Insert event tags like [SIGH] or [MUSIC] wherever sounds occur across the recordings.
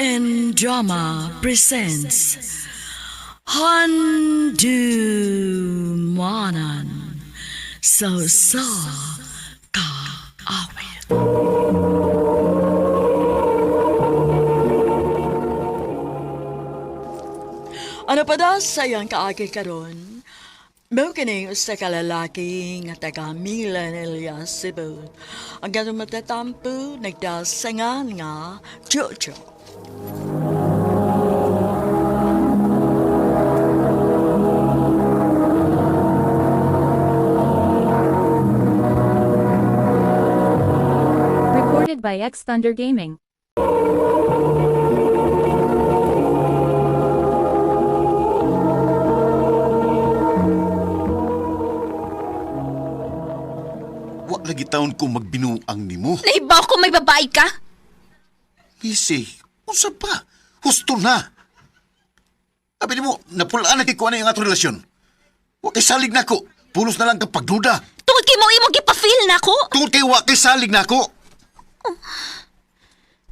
MN Drama presents Handumanan So Sa Ka Awit. Ano pa daw sayang kaagi karon? Mao kini usa ka lalaki nga taga Milan Elias Cebu. Ang ganong matatampo nagdasangan nga Jojo. Recorded by X Thunder Gaming. Wa lagi taon ko magbinuang nimo. Nahibaw ko may babae ka? Missy, unsa pa? Husto na. Abi nimo, napulaan na kay kuha na yung ato relasyon. Wa kay salig na ko. Pulos na lang ka pagduda. Tungod kay mo imong gipafeel na ko. Tungod kay wa kay salig na ko.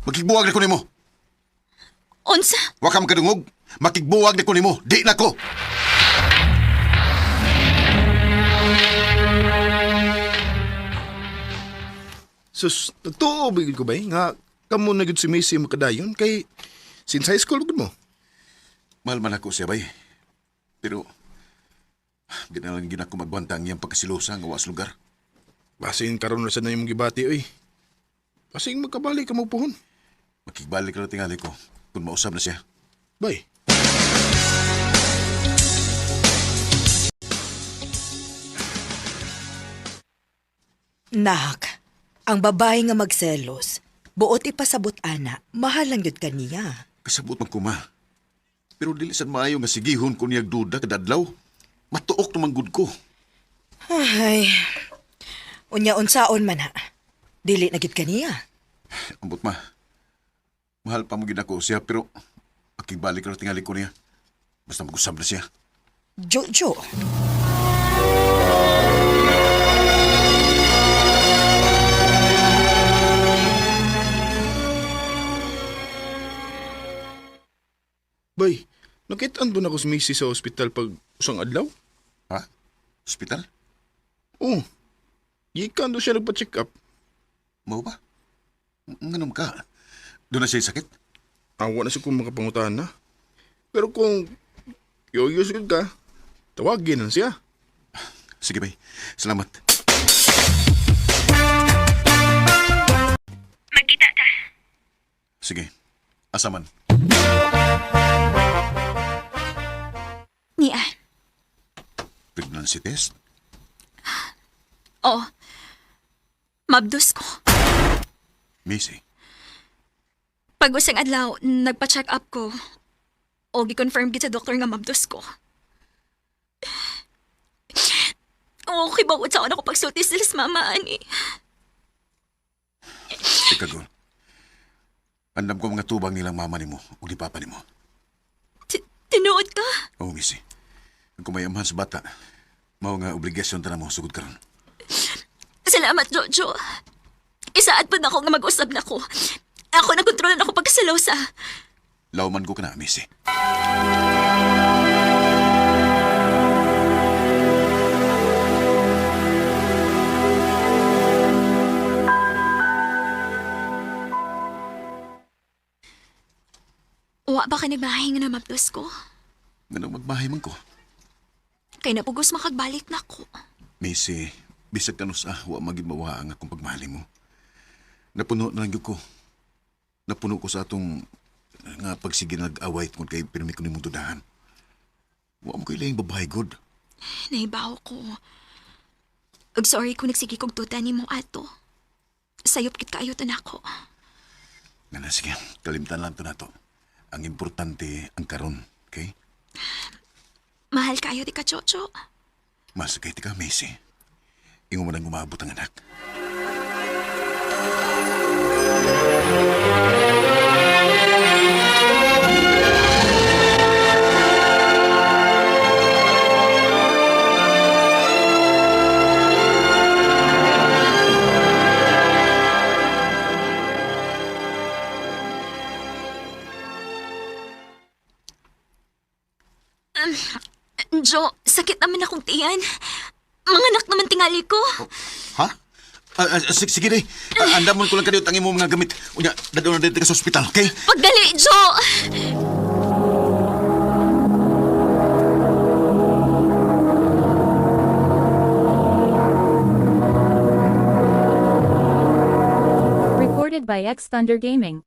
Makigbuwag na ko nimo. Unsa? Wa ka makadungog. Makigbuwag na ko nimo. Di na ko. Sus, nagtuo bigid ko ba eh, nga kamo na gud si Missy makadayon kay since high school gud mo. Mahal man ako siya bay. Pero, di na lang gina ko magbantang iyang pagkasilosa nga was lugar. Basin karon na sa na yung gibati oy. Basin magkabalik ka mo pohon. Makigbalik na tingali ko kung mausap na siya. Bay. Nak, ang babae nga magselos, buot ipasabot ana, mahal lang yun kaniya. Kasabot man ko ma. Pero dili sad maayo nga sigihon ko niyag duda kadadlaw. Matuok naman gud ko. Ay, unya-unsaon man ha. Dili na gyud kaniya. Ambot ma. Mahal pa mo gid ako siya pero makibalik ra tingali ko niya. Basta mag-usab na siya. Jojo, Bay, nakitaan doon ako si Missy sa ospital pag usang adlaw? Ha? Hospital? Oo. Gikan doon siya nagpa-check up. Mao ba? Nganom ka? Doon na siya sakit? Awa na siya kung makapangutan na. Pero kung yoyos ka, tawagin na siya. Sige bay. Salamat. Magkita ta. Sige. Asaman. Pregnancy test? Oh. Mabdus ko. Missy. Pag usang adlaw, nagpa-check up ko. O gi-confirm gid sa doktor nga mabdus ko. Okay ba sa ako pagsulti sila sa mama ani? Ika gol. Andam ko mga tubang nilang mama nimo o di papa nimo. Ti- Tinuod ka? Oh, Missy. Kung may amahan sa bata, mao nga obligasyon ta na mo sugod karon. Salamat, Jojo. Isaad pa na ako nga mag-usab na ko. Ako na kontrol na ako pagkasalosa. Lauman ko ka na, Missy. Wa ba ka nagbahay nga na mabdus ko? Ganang magbahay man ko. Kay napugos makagbalik na ko. Missy, bisag ka no sa wa magid mawa ang akong pagmahali mo. Napuno na lang ko. Napuno ko sa atong nga pagsige nag-away kung kay pirmi ko nimong tudahan. Wa mo kailang babae good. Naibaw ko. Ug sorry kung nagsige kog tuta ni mo ato. Sayop kit kaayo to nako. Nga na, sige, kalimtan lang to na to. Ang importante ang karon, okay? Mahal kayo di ka, Chocho. Masagay ti ka, Macy. Ingo mo nang umabot ang anak. Jo, sakit naman akong tiyan. Mga anak naman tingali ko. Ha? Ah, ah, sige, sige day. Ah, andamon ko lang kanyo tangin mo mga gamit. Unya, dadon na dito sa ospital, okay? Pagdali, Jo! Recorded by X Thunder Gaming.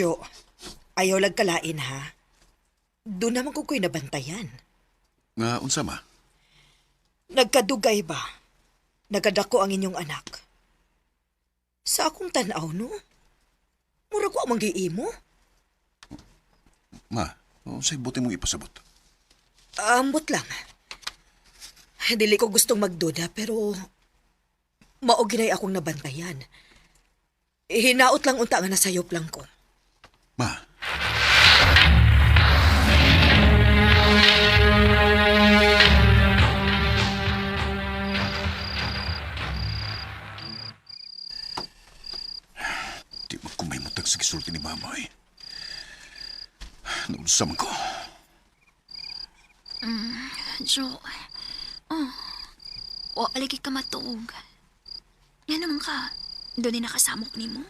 Jo, ayaw lang kalain ha. Doon naman ko ko'y nabantayan. Nga, unsa ma? Nagkadugay ba? Nagadako ang inyong anak. Sa akong tanaw, no? Mura ko ang manggiimo. Ma, unsay buti mong ipasabot? Ambot lang. Dili ko gustong magduda pero maoginay akong nabantayan. Hinaot lang unta nga nasayop lang ko. Ma, di man ko may mutag sa gisulti ni mama eh. Naunsa man ko. Jo. Oh. O, aligi ka matuog. Yan naman ka. Doon din nakasamok ni mo.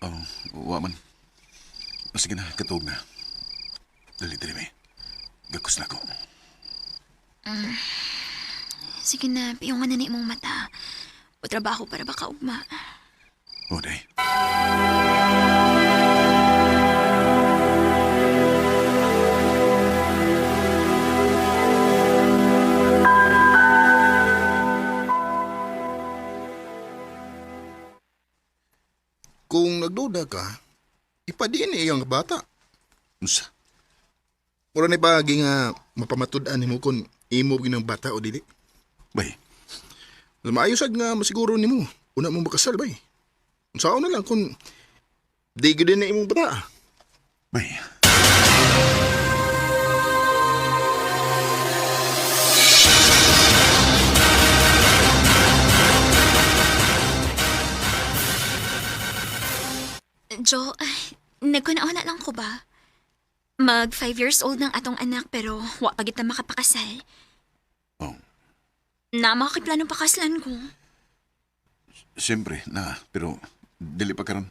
Oh, wa man. O, sige na, katog na. Dali, dali, may. Gakos na ko. Sige na, piyungan na ni mong mata. O trabaho para baka ugma. O, day. Kung nagduda ka, ipadiin niya yung bata. Unsa? Mura na pagi nga mapamatud-an ni mo kung imo ginang bata o dili. Bay, Maayos nga masiguro ni mo. Una mong makasal bay. Unsaon na lang kung di gid na imong bata. bay. Jo, nagkunaon na lang ko ba? Mag five years old ng atong anak pero wa pa kita makapakasal. Oh, Na makakiplanong pakaslan ko. siyempre, na. Pero, dili pa karon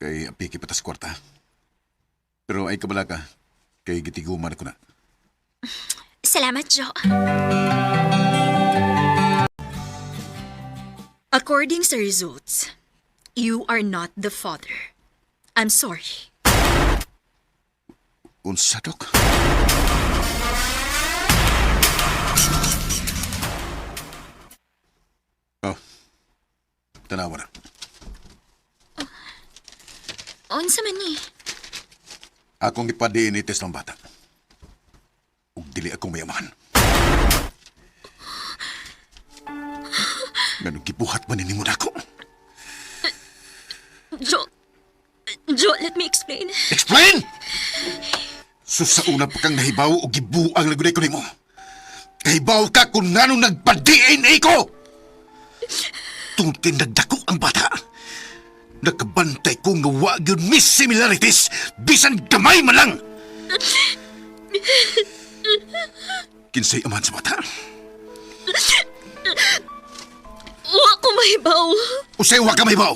Kay apiki patas kwarta. Pero ay kabala ka. Kay gitiguman ko na. Salamat, Jo. According sa results, you are not the father. I'm sorry. Unsa, Dok? Oh. Tanawa na. Unsa man ni? Akong ipadiin test ng bata. Ug dili akong mayamahan. Ganun gibuhat man ni mo na ako. Jo, Jo, let me explain. Explain! So sa una pa kang nahibaw o gibuang lagunay ko nimo. Kahibaw ka kung ngano nagpa-DNA ko! Tungtin nagdako ang bata. Nakabantay ko nga wag yun miss similarities bisan gamay man lang! Kinsay aman sa bata? Wa ko mahibaw. Usay wa ka mahibaw!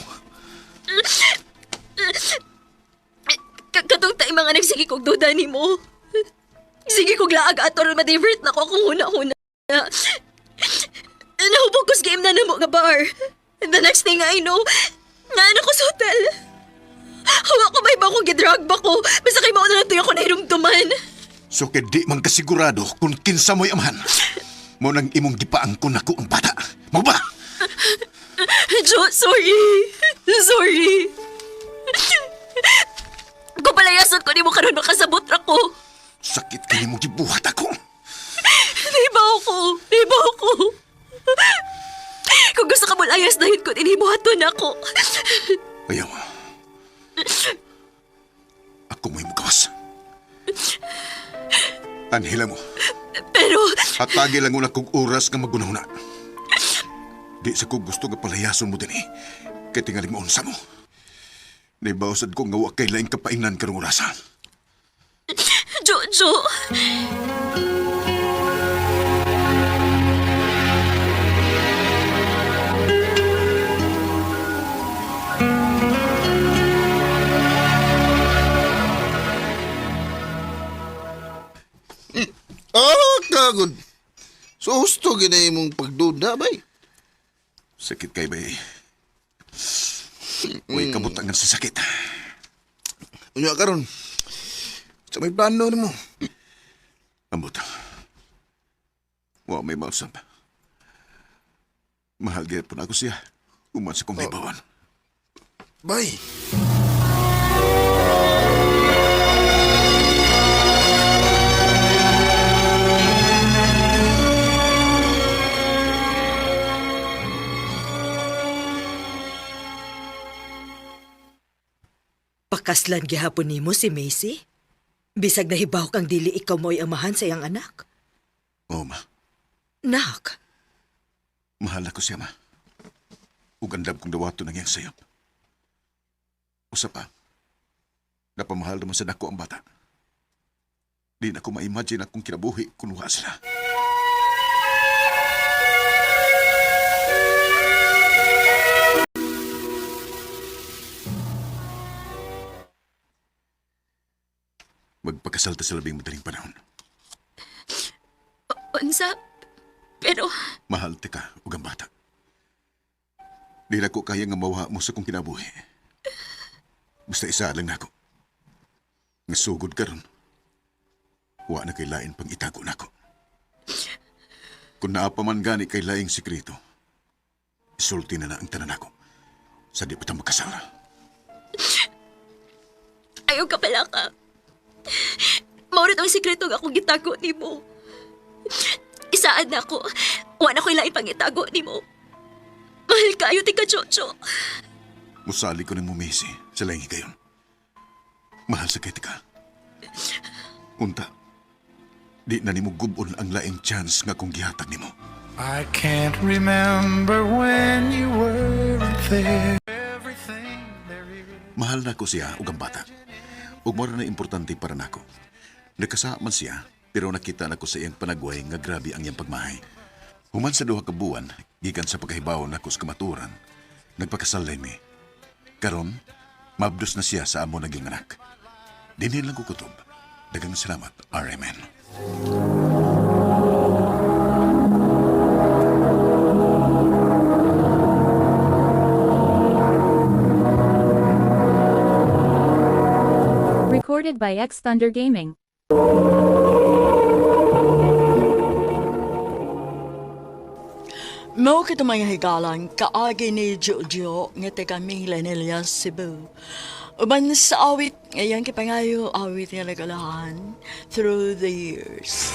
Ka- Katong tayo mga nagsige kog duda ni mo. Sige kog laag ato ron ma-divert na ko kung huna-huna. Nahubog ko game na namo nga bar. And the next thing I know, nga na ko sa hotel. Hawa ko may ba kong gidrag ba ko? Basta kay mauna na tuyo ko nahirumtuman. So kay di man kasigurado kung kinsa mo'y amahan. Mo nang imong gipaang ko nako ang bata. Mo ba? [LAUGHS] Jo, sorry. Sorry. Kung palayasan ko, di mo karoon makasabot ako. Sakit kini mo gibuhat ako. Di ba ako? Di ba ako? Kung gusto ka mo layas dahil ko, inimuhaton ako. Ayaw. Ako mo'y mukawas. Anhila mo. Pero, Hatagi lang una kong oras nga magunahuna. Di sa ko gusto nga palayason mo din eh. Kaya tingaling mo unsa mo. Naibawasad ko nga wa kay laing kapainan karong orasan. [LAUGHS] Jojo, Ah, kagod. So, gusto ginay mong pagduda, bay. Sakit kay bay. Uy, kabutangan sa sakit. Unya karon. Sa may plano ni mo. Ambot. Wa may mausap. Mahal gaya po na ako siya. Uman sa kong hibawan. Bay. Pakaslan gihapon nimo si Macy? Bisag nahibaw kang dili ikaw mo'y amahan sa iyang anak. Oo, ma. Nak, Mahal ako siya, ma. Ugandam kong dawato ng iyang sayop. Usa pa, napamahal naman sa dako ang bata. Di na ko ma-imagine akong kinabuhi kung wala sila. Magpakasal ta sa labing madaling panahon. unsa? Pero, Mahal ti ka, ug ang bata. Di na ko kaya nga mawa mo sa kong kinabuhi. Basta isa lang nako. Nga sugod ka ron. Wa na kay lain pang itago nako. Kung naapa man gani kay laing sikreto, isulti na na ang tanan nako. Sa di pa ta makasal. ayaw ka pala ka. Maurit ang sikreto nga akong gitago ni mo. Isaan na ako. Wala ko ilain pang itago ni mo. Mahal kayo, tika Jojo. Musali ko ng mumisi sa laing gayon. Mahal sa ka. Unta, di na nimo gubon ang laing chance nga kung gihatag nimo. I can't remember when you weren't there. Everything there is. Mahal na ko siya ug ang bata. Ug mora na importante para nako. Nakasa man siya, pero nakita na ko sa iyang panagway nga grabe ang iyang pagmahay. Human sa duha ka buwan, gikan sa pagkahibaw nako sa kamaturan, nagpakasalay mi. Karon, mabdos na siya sa amo naging anak. Dinhin lang ko kutob. Dagang salamat, RMN. Recorded by X Thunder Gaming. Mo kita mga higalan, kaagi ni Jojo nga taga Milanilla, Cebu. Uban sa awit, ngayon kipangayo awit nga nagalahan through the years.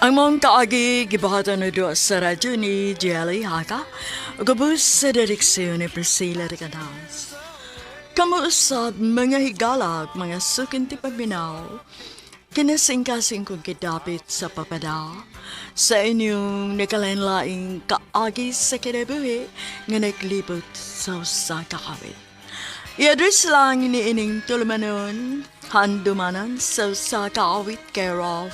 Ang mong kaagi, gibahatan na doon sa radyo ni Jelly Haka, gabos sa direksyon ni Priscilla Ricanas. Kamuusap mga higalag, mga sukin ti pagbinaw, kinasing-kasing kong kidapit sa papada, sa inyong nakalanlaing kaagi sa kinabuhi nga naglibot sa usa kakawit. I-address lang iniining tulumanon, handumanan sa usa kaawit care of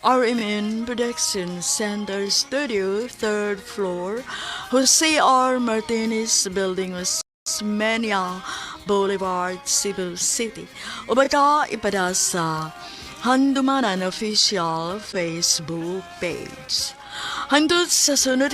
RMN Production Center Studio, 3rd floor, Jose R. Martinez Building, Osmeña Boulevard, Cebu City. O baka ipada sa Handumanan Official Facebook page. Handot sa sunod